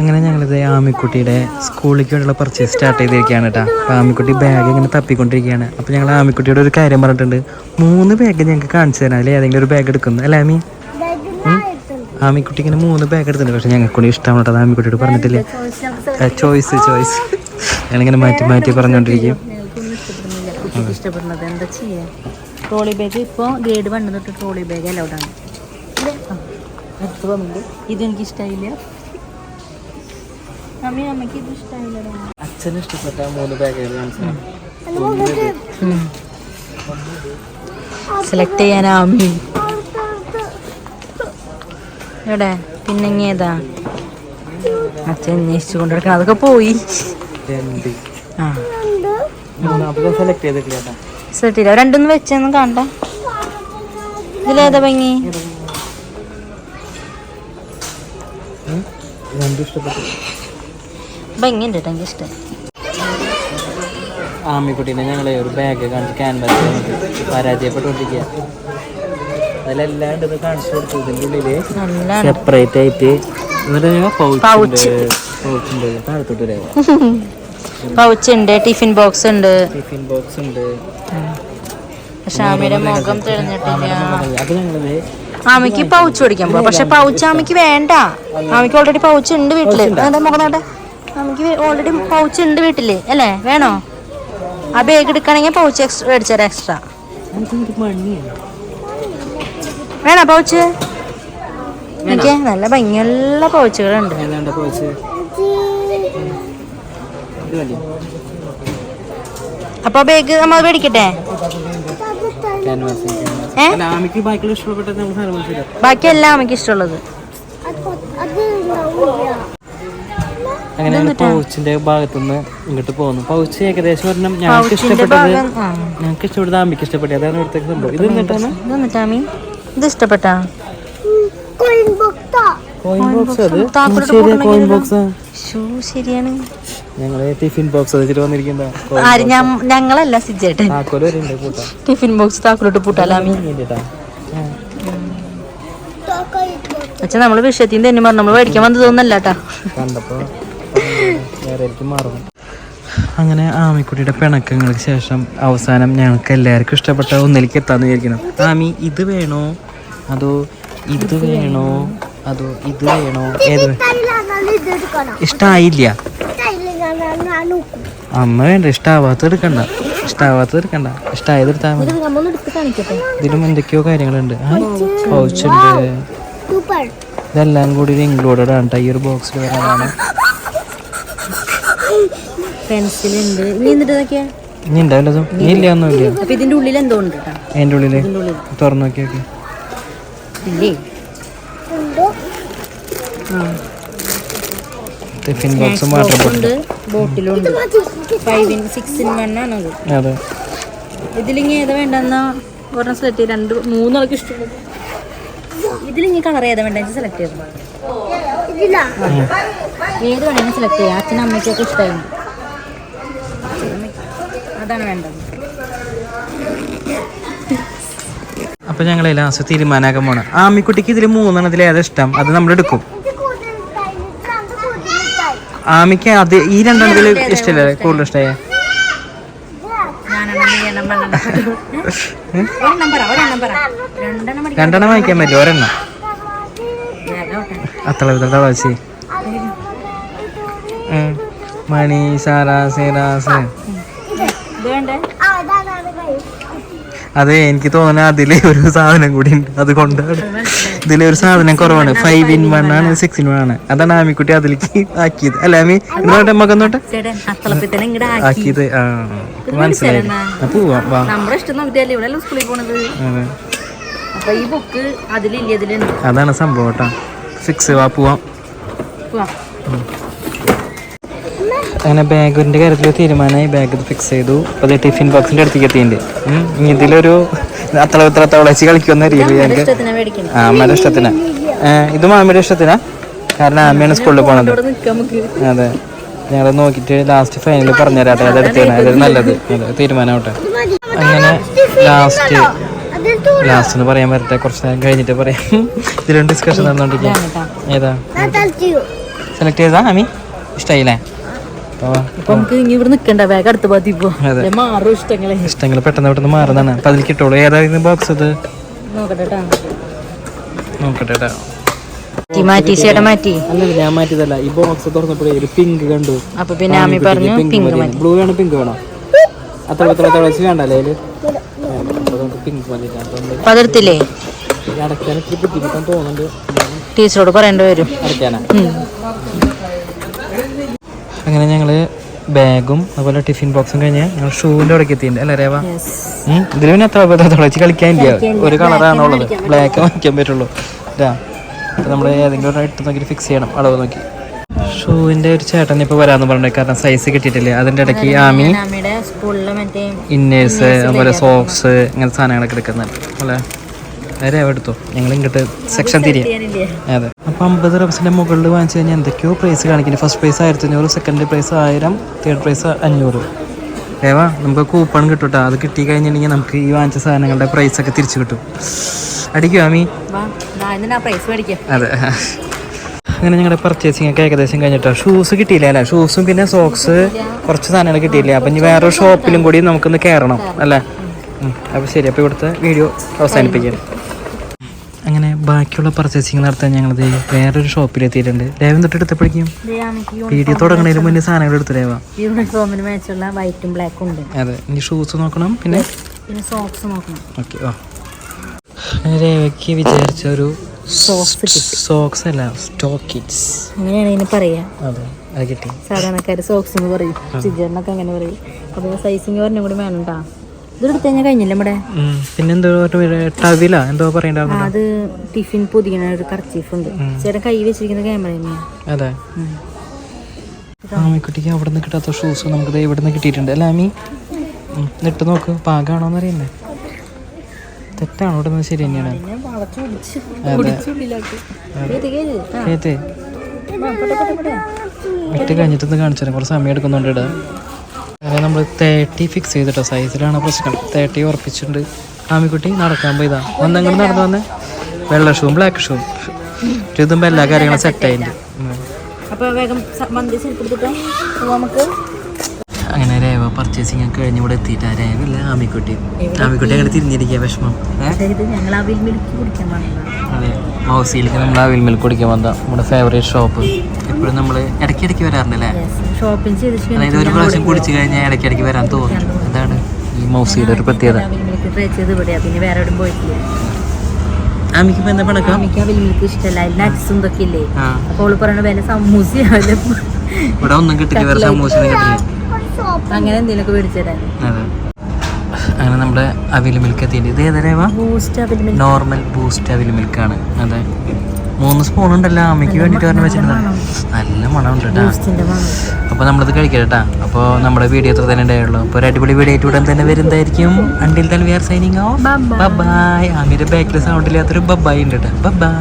അങ്ങനെ ഞങ്ങളിത് ആമിക്കുട്ടിയുടെ സ്കൂളിലേക്ക് വേണ്ടിയുള്ള പർച്ചേസ് സ്റ്റാർട്ട് ചെയ്തിരിക്കുകയാണ് കേട്ടോ അപ്പോൾ ആമിക്കുട്ടി ബാഗ് ഇങ്ങനെ തപ്പിക്കൊണ്ടിരിക്കുകയാണ്. അപ്പോൾ ഞങ്ങൾ ആമിക്കുട്ടിയുടെ ഒരു കാര്യം പറഞ്ഞിട്ടുണ്ട്. മൂന്ന് ബാഗ് ഞങ്ങൾക്ക് കാണിച്ചു തരാം. അല്ലേ? ഏതെങ്കിലും ഒരു ബാഗ് എടുക്കുന്നു. അല്ലേ ആമി? ആമിക്കുട്ടി ഇങ്ങനെ മൂന്ന് ബാഗ് എടുത്തിട്ടുണ്ട്. പക്ഷേ ഞങ്ങൾക്ക് കൂടി ഇഷ്ടമാണ് കേട്ടോ ആമിക്കുട്ടിയോട് പറഞ്ഞിട്ടില്ലേ? ചോയ്സ് ചോയ്സ് ഞങ്ങളിങ്ങനെ മാറ്റി മാറ്റി പറഞ്ഞുകൊണ്ടിരിക്കും ഇഷ്ടപ്പെടുന്നത് എന്താ ട്രോളി ബാഗ് ഇപ്പോൾ ഗ്രേഡ് വണ്ണ് ട്രോളി ബാഗ് അലൗഡാണ് എടുത്തു പോകുന്നുണ്ട് ഇതെനിക്ക് ഇഷ്ടമായില്ല അമ്മ അമ്മയ്ക്ക് ഇത് ഇഷ്ടമായില്ലടാ അച്ഛന് ഇഷ്ടപ്പെട്ട മൂന്ന് സെലക്ട് ചെയ്യാനാ അമ്മി എവിടെ? പിന്നെ ഏതാ? അച്ഛൻ അന്വേഷിച്ചു കൊണ്ടിരിക്കണം അതൊക്കെ പോയി. സെലക്ട് ചെയ്തിട്ടില്ല രണ്ടൊന്നും വെച്ചൊന്നും കാണണ്ട. ഇതിലേതാ ഭംഗി? രണ്ടും ഇഷ്ടപ്പെട്ടു. ഭംഗി ഉണ്ട് കേട്ടോ എനിക്ക് ഇഷ്ടം ആമിക്കുട്ടീനെ ഞങ്ങളെ ഒരു ബാഗ് കാണിച്ച് ക്യാൻവാസ് പരാജയപ്പെട്ടുകൊണ്ടിരിക്കുക അതിലെല്ലാം ഇത് കാണിച്ചു കൊടുത്തു. ഇതിന്റെ ഉള്ളിൽ സെപ്പറേറ്റ് ആയിട്ട്. പൗച്ച് പൗച്ച് ഉണ്ട്. താഴത്തോട്ട് വരാം. പൗച്ച് ഉണ്ട് ടിഫിൻ ബോക്സ് ഉണ്ട്. ടിഫിൻ ബോക്സ് ഉണ്ട്. ഷാമിയുടെ മുഖം തെളിഞ്ഞിട്ടില്ല. പൗച്ച് പിടിക്കാൻ പോവാ. പക്ഷെ പൗച്ച് ആമിക്ക് വേണ്ട. ആമിക്ക് ഓൾറെഡി പൗച്ച് ഉണ്ട് വീട്ടിൽ. മുഖം നോട്ടെ? ആമിക്ക് ഓൾറെഡി പൗച്ച് ഉണ്ട് വീട്ടിൽ അല്ലേ? വേണോ? ആ ബാഗ് എടുക്കണമെങ്കിൽ പൗച്ച് എക്സ്ട്രാ മേടിച്ചാൽ എക്സ്ട്രാ വേണോ പൗച്ച് എനിക്ക് നല്ല ഭംഗിയുള്ള പൗച്ചുകളുണ്ട് അപ്പൊ ബാഗ് നമ്മൾ മേടിക്കട്ടെ? ബാക്കിയല്ല അമ്മയ്ക്ക് അല്ല ആമിക്ക് ബാക്കിൽ ഇഷ്ടപ്പെട്ടത് നമുക്ക് സാധനം മനസ്സിലാക്കാം ബാക്കിയെല്ലാം ആമിക്ക് ഇഷ്ടമുള്ളത് അങ്ങനെ പൗച്ചിന്റെ ഭാഗത്തുനിന്ന് ഇങ്ങോട്ട് പോകുന്നു. പൗച്ച് ഏകദേശം പറഞ്ഞാൽ ഞങ്ങൾക്ക് ഇഷ്ടപ്പെട്ടത് ഞങ്ങൾക്ക് ഇഷ്ടപ്പെട്ടത് അമ്മയ്ക്ക് ഇഷ്ടപ്പെട്ടത് അതാണ് ഇവിടുത്തെ സംഭവം. ഇത് എന്നിട്ടാണ്? ഇതൊന്നിട്ട് ആമി? ഇത് ഇഷ്ടപ്പെട്ടാ? കോയിൻ ബോക്സ് അത്? താക്കോലിട്ട് ശരിയാ കോയിൻ ബോക്സ് ഷൂ ശരിയാണ്. ഞങ്ങൾ ടിഫിൻ ബോക്സ് വെച്ചിട്ട് വന്നിരിക്കുന്ന. ഞങ്ങളല്ല സിജേട്ടൻ. ടിഫിൻ ബോക്സ് താക്കോലോട്ട് പൂട്ടാലാമി അച്ഛാ നമ്മൾ വിഷയത്തിന് തന്നെ പറഞ്ഞു നമ്മൾ മേടിക്കാൻ വന്നതൊന്നല്ല തോന്നല്ല കേട്ടാ കണ്ടപ്പോ മാറുന്നത്. മാറും അങ്ങനെ ആമിക്കുട്ടിയുടെ പിണക്കങ്ങൾക്ക് ശേഷം അവസാനം ഞങ്ങൾക്ക് എല്ലാവർക്കും ഇഷ്ടപ്പെട്ട ഒന്നിലേക്ക് എത്താന്ന് വിചാരിക്കണം ആമി ഇത് വേണോ? അതോ ഇത് വേണോ? അതോ ഇത് വേണോ? ഏത് ഇഷ്ടായില്ല. അമ്മ വേണ്ട ഇഷ്ടാവാത്തത് എടുക്കണ്ട. ഇഷ്ടാവാത്തത് എടുക്കണ്ട. ഇഷ്ടമായത് എടുത്താൽ മതി. ഇതിലും എന്തൊക്കെയോ കാര്യങ്ങളുണ്ട്. പൗച്ചുണ്ട് ഇതെല്ലാം കൂടി ഒരു ഇൻക്ലൂഡഡ് ആണ്. ഈ ഒരു ബോക്സിൽ വരാനാണ്. പെൻസിൽ ഉണ്ട് ഇനി എന്നിട്ട് ഇതൊക്കെയാ ഇനി ഉണ്ടാവില്ലതും ഇനി ഇല്ല ഒന്നുമില്ല അപ്പൊ ഇതിന്റെ ഉള്ളിൽ എന്തോ ഉണ്ട് കേട്ടാ. ഉള്ളിൽ തുറന്നു നോക്കി നോക്കി. ഇല്ലേ? ആ. ടിഫിൻ ബോക്സും വാട്ടർ ബോട്ടിൽ ഉണ്ട് ബോട്ടിലും ഉണ്ട് five in six in one ആണത് അതെ. ഇതിലിങ്ങി ഏതാ വേണ്ടെന്നാ ഒരെണ്ണം സെലക്ട് ചെയ്ത് രണ്ട് മൂന്നാൾക്ക് ഇഷ്ടമുള്ളത് ഇതിലിങ്ങി കളർ ഏതാ വേണ്ട? സെലക്ട് ചെയ്തു. ഏത് വേണമെങ്കിലും സെലക്ട് ചെയ്യാം. അച്ഛനും അമ്മയ്ക്കൊക്കെ ഇഷ്ടമായിരുന്നു അതാണ് വേണ്ടത്. അപ്പൊ ഞങ്ങൾ ലാസ്റ്റ് തീരുമാനാക്കാൻ പോണം. ആമിക്കുട്ടിക്ക് ഇതിൽ മൂന്നെണ്ണത്തിൽ ഏതാ ഇഷ്ടം? അത് നമ്മൾ എടുക്കും. ആമിക്ക് അത് ഈ രണ്ടെണ്ണത്തിൽ ഇഷ്ടമല്ലേ കൂടുതൽ ഇഷ്ടമായ രണ്ടെണ്ണം വാങ്ങിക്കാൻ പറ്റില്ല ഒരെണ്ണം. അത്ര വിധ വാശി. മണി സാറാ അതെ എനിക്ക് തോന്നുന്നു അതിലെ ഒരു സാധനം കൂടി ഉണ്ട്. അതുകൊണ്ടാണ് ഇതിലെ ഒരു സാധനം കുറവാണ്. ഫൈവ് ഇൻ വൺ ആണ്. സിക്സ് ഇൻ വൺ ആണ്. അതാണ് ആമിക്കുട്ടി അതിലേക്ക് ആക്കിയത്. അല്ല ആമി? തന്നെ ഇങ്ങടെ ആക്കി. ആക്കിയത്. ആ മനസ്സിലായി. പോവാം അതാണ് സംഭവം കേട്ടോ. ഫിക്സ് വാ പോവാം. അങ്ങനെ ബാഗിന്റെ കാര്യത്തിൽ തീരുമാനമായി. ബാഗ് ഫിക്സ് ചെയ്തു. അത് ടിഫിൻ ബോക്സിന്റെ അടുത്തേക്ക് എത്തിയിട്ടുണ്ട്. ഇനി ഇതിലൊരു അത്ര ഇത്ര തവളച്ച് കളിക്കുന്ന അറിയില്ല ഞങ്ങൾക്ക് അമ്മയുടെ ഇഷ്ടത്തിന് ഇത് മാമിയുടെ ഇഷ്ടത്തിനാ? കാരണം അമ്മയാണ് സ്കൂളിൽ പോണത്. അതെ. ഞങ്ങൾ നോക്കിയിട്ട് ലാസ്റ്റ് ഫൈനൽ പറഞ്ഞുതരാട്ടെ. അത് എടുത്തേനെ അതൊരു നല്ലത്. അതെ തീരുമാനമാവട്ടെ. അങ്ങനെ ലാസ്റ്റ് ലാസ്റ്റ് എന്ന് പറയാൻ വരട്ടെ. കുറച്ച് നേരം കഴിഞ്ഞിട്ട് പറയാം. ഇതിലും ഡിസ്കഷൻ നടന്നുകൊണ്ടിരിക്കുക കേട്ടാ ഏതാ? സെലക്ട് ചെയ്താ അമി ഇഷ്ടമായില്ലേ അപ്പൊ നമുക്ക് ഇനി ഇവിടെ നിക്കണ്ട വേഗം അടുത്ത ഭാഗത്ത് പോ അതെ. മാറും ഇഷ്ടങ്ങളെ. ഇഷ്ടങ്ങൾ പെട്ടെന്ന് പെട്ടെന്ന് മാറുന്നതാണ്. അപ്പൊ അതിൽ കിട്ടുള്ളൂ ഏതായിരുന്നു ബോക്സ് അത് നോക്കട്ടെ ട്ടാ. നോക്കട്ടെ മാറ്റി അല്ലല്ല ഞാൻ മാറ്റിയതല്ല. ഈ ബോക്സ് തുറന്നപ്പോഴേ ഒരു പിങ്ക് കണ്ടു. അപ്പൊ പിന്നെ ആമി പറഞ്ഞു പിങ്ക് മതി. ബ്ലൂ വേണം പിങ്ക് വേണോ. അത്ര അത്ര തിളച്ച് വേണ്ടല്ലേ അതിൽ? പിങ്ക് മതി അപ്പം അപ്പൊ അതെടുത്തില്ലേ ഇത് അടയ്ക്കാൻ ഇത്തിരി ബുദ്ധിമുട്ടാന്ന് തോന്നുന്നുണ്ട്. ടീച്ചറോട് പറയേണ്ടി വരും. അടയ്ക്കാനാ. അങ്ങനെ ഞങ്ങൾ ബാഗും അതുപോലെ ടിഫിൻ ബോക്സും കഴിഞ്ഞ് ഞങ്ങൾ ഷൂവിന്റെ അവിടേക്ക് എത്തിയിട്ടുണ്ട്. അല്ലേ രേവ? ഇതിൽ പിന്നെ എത്ര തുളച്ച് കളിക്കാനില്ല ഒരു കളറാണുള്ളത് ബ്ലാക്ക് വാങ്ങിക്കാൻ പറ്റുള്ളൂ. നമ്മൾ ഏതെങ്കിലും ഒരു ഇട്ട് നോക്കി ഫിക്സ് ചെയ്യണം. അളവ് നോക്കി. ഷൂവിന്റെ ഒരു ചേട്ടൻ ഇപ്പൊ വരാന്ന് പറഞ്ഞത് കാരണം സൈസ് കിട്ടിയിട്ടില്ലേ. അതിന്റെ ഇടയ്ക്ക് ആമി ഇന്നേഴ്സ് അതുപോലെ സോക്സ് ഇങ്ങനത്തെ സാധനങ്ങളൊക്കെ എടുക്കുന്നുണ്ട്. അല്ലേ? നേരെ എടുത്തു? ഞങ്ങൾ ഇങ്ങോട്ട് സെക്ഷൻ തിരിയാം? അതെ. അപ്പൊ അമ്പത് റബ്സിന്റെ മുകളിൽ വാങ്ങിച്ചു കഴിഞ്ഞാൽ എന്തൊക്കെയോ പ്രൈസ് കാണിക്കുന്നത് ഫസ്റ്റ് പ്രൈസ് ആയിരത്തി അഞ്ഞൂറ് സെക്കൻഡ് പ്രൈസ് ആയിരം തേർഡ് പ്രൈസ് അഞ്ഞൂറ്. ഏവാ നമുക്ക് കൂപ്പൺ കിട്ടും കേട്ടോ അത് കിട്ടി കഴിഞ്ഞിട്ടുണ്ടെങ്കിൽ നമുക്ക് ഈ വാങ്ങിച്ച സാധനങ്ങളുടെ പ്രൈസ് ഒക്കെ തിരിച്ചു കിട്ടും. അടിക്കും ആമി. അതെ. അങ്ങനെ ഞങ്ങളുടെ പർച്ചേസിംഗ് ഒക്കെ ഏകദേശം കഴിഞ്ഞിട്ടോ. ഷൂസ് കിട്ടിയില്ല അല്ലേ? ഷൂസും പിന്നെ സോക്സ് കുറച്ച് സാധനങ്ങൾ കിട്ടിയില്ല? അപ്പം ഇനി വേറെ ഷോപ്പിലും കൂടി നമുക്കൊന്ന് കയറണം അല്ലേ? അപ്പോൾ ശരി അപ്പോൾ ഇവിടുത്തെ വീഡിയോ അവസാനിപ്പിക്കാം. അങ്ങനെ ബാക്കിയുള്ള പർച്ചേസിങ് നടത്താൻ ഞങ്ങളത് വേറൊരു ഷോപ്പിൽ എത്തിയിട്ടുണ്ട് ലേവൻ തൊട്ട് എടുത്തപ്പോഴേക്കും വീഡിയോ തുടങ്ങുന്നതിന് മുന്നേ സാധനങ്ങൾ എടുത്തു ലേവ യൂണിഫോമിന് മാച്ചുള്ള വൈറ്റും ബ്ലാക്കും ഉണ്ട്. അതെ ഇനി ഷൂസ് നോക്കണം പിന്നെ? പിന്നെ സോക്സ് നോക്കണം. ഓക്കെ ആ രേവയ്ക്ക് വിചാരിച്ച ഒരു സോക്സ് അല്ല സ്റ്റോക്കിറ്റ്സ് അങ്ങനെയാണ് ഇതിന് പറയാ. അതെ അത് കിട്ടി. സാധാരണക്കാര് സോക്സ് എന്ന് പറയും. സിജറിനൊക്കെ അങ്ങനെ പറയും. അപ്പൊ സൈസിങ് പറഞ്ഞ കൂടി വേണം കേട്ടാ ഇത് എടുത്തു കഴിഞ്ഞാൽ കഴിഞ്ഞില്ല നമ്മുടെ പിന്നെന്തോ ടവില എന്തോ അത് ടിഫിൻ ഒരു കർച്ചീഫ് ഉണ്ട് ചേട്ടൻ കൈ വെച്ചിരിക്കുന്ന ക്യാമറ തന്നെയാണ് അതെ ആമിക്കുട്ടിക്ക് അവിടെ നിന്ന് കിട്ടാത്ത ഷൂസ് നമുക്ക് ഇവിടെ നിന്ന് കിട്ടിയിട്ടുണ്ട്. അല്ല ആമി. ഇട്ട് നോക്ക്. പാകാണോന്ന് അറിയണ്ടേ തെറ്റാണോ ഇവിടെ നിന്ന് ശരി തന്നെയാണ്. ഇട്ട് കഴിഞ്ഞിട്ടൊന്ന് കാണിച്ചു തരാം കുറച്ച് സമയം എടുക്കുന്നുണ്ട് ഇടാൻ അങ്ങനെ നമ്മൾ തേർട്ടി ഫിക്സ് ചെയ്തിട്ടോ. സൈസിലാണ് പ്രശ്നം തേർട്ടി ഉറപ്പിച്ചിട്ടുണ്ട്. ആമിക്കുട്ടി നടക്കാൻ പോയതാ. ഒന്നങ്ങോട്ട് നടന്നു വന്നേ? വെള്ള ഷൂവും ബ്ലാക്ക് ഷൂവും ഇതുമ്പോൾ എല്ലാ കാര്യങ്ങളും സെറ്റായിട്ടുണ്ട് അപ്പോൾ വേഗം മന്തി എടുത്തിട്ട് നമുക്ക് അങ്ങനെ രേവ പർച്ചേസിങ് ഒക്കെ കഴിഞ്ഞ് ഇവിടെ എത്തിയിട്ട്. രേവല്ല ആമിക്കുട്ടി? ആമിക്കുട്ടി അങ്ങനെ തിരിഞ്ഞിരിക്കുക വിഷമം. അവിൽ മിൽക്ക് അതെ. മൗസിയിലേക്ക് നമ്മൾ ആ വിൽമിൽ കുടിക്കാൻ വന്ന നമ്മുടെ ഫേവറേറ്റ് ഷോപ്പ് എപ്പോഴും നമ്മൾ ഇടയ്ക്കിടയ്ക്ക് വരാറുണ്ടല്ലേ? ഷോപ്പിംഗ് ചെയ്ത് അതായത് ഒരു പ്രാവശ്യം കുടിച്ചു കഴിഞ്ഞാൽ ഇടയ്ക്കിടയ്ക്ക് വരാൻ തോന്നും. അതാണ് ഈ മൗസിയുടെ ഒരു പ്രത്യേകത. പിന്നെ വേറെ പോയിട്ടില്ല. എന്താ പണക്കാം? ഇഷ്ടമല്ല. എല്ലാ നട്സും ഇതൊക്കെ ഇല്ലേ അപ്പോൾ ഓൾ പറയണ വില സമൂസ ഇവിടെ ഒന്നും കിട്ടില്ല വേറെ സമൂസ കിട്ടില്ല. അങ്ങനെ എന്തെങ്കിലുമൊക്കെ മേടിച്ചിടാൻ അതെ. അങ്ങനെ നമ്മുടെ അവിൽ മിൽക്ക് എത്തിയിട്ട് ഇത് ഏതാ നോർമൽ ബൂസ്റ്റ് അവിൽ മിൽക്കാണ് അതെ. മൂന്ന് സ്പൂൺ ഉണ്ടല്ലോ. അമ്മയ്ക്ക് വേണ്ടിയിട്ട് പറഞ്ഞ് വെച്ചിട്ടുണ്ട് നല്ല മണമുണ്ട് കേട്ടോ അപ്പൊ നമ്മളത് അപ്പോൾ നമ്മളിത് കഴിക്കട്ടാ അപ്പോൾ നമ്മുടെ വീഡിയോ എത്ര തന്നെ ഉണ്ടായുള്ളൂ. അപ്പോൾ ഒരു അടിപൊളി വീഡിയോ ആയിട്ട് ഉടൻ തന്നെ വരുന്നതായിരിക്കും. അണ്ടിൽ തന്നെ വി ആർ സൈനിങ് ഓ ബബായ് ആമിയുടെ ബാക്കിൽ സൗണ്ടില്ലാത്തൊരു ബബായി ഉണ്ട് കേട്ടോ ബൈ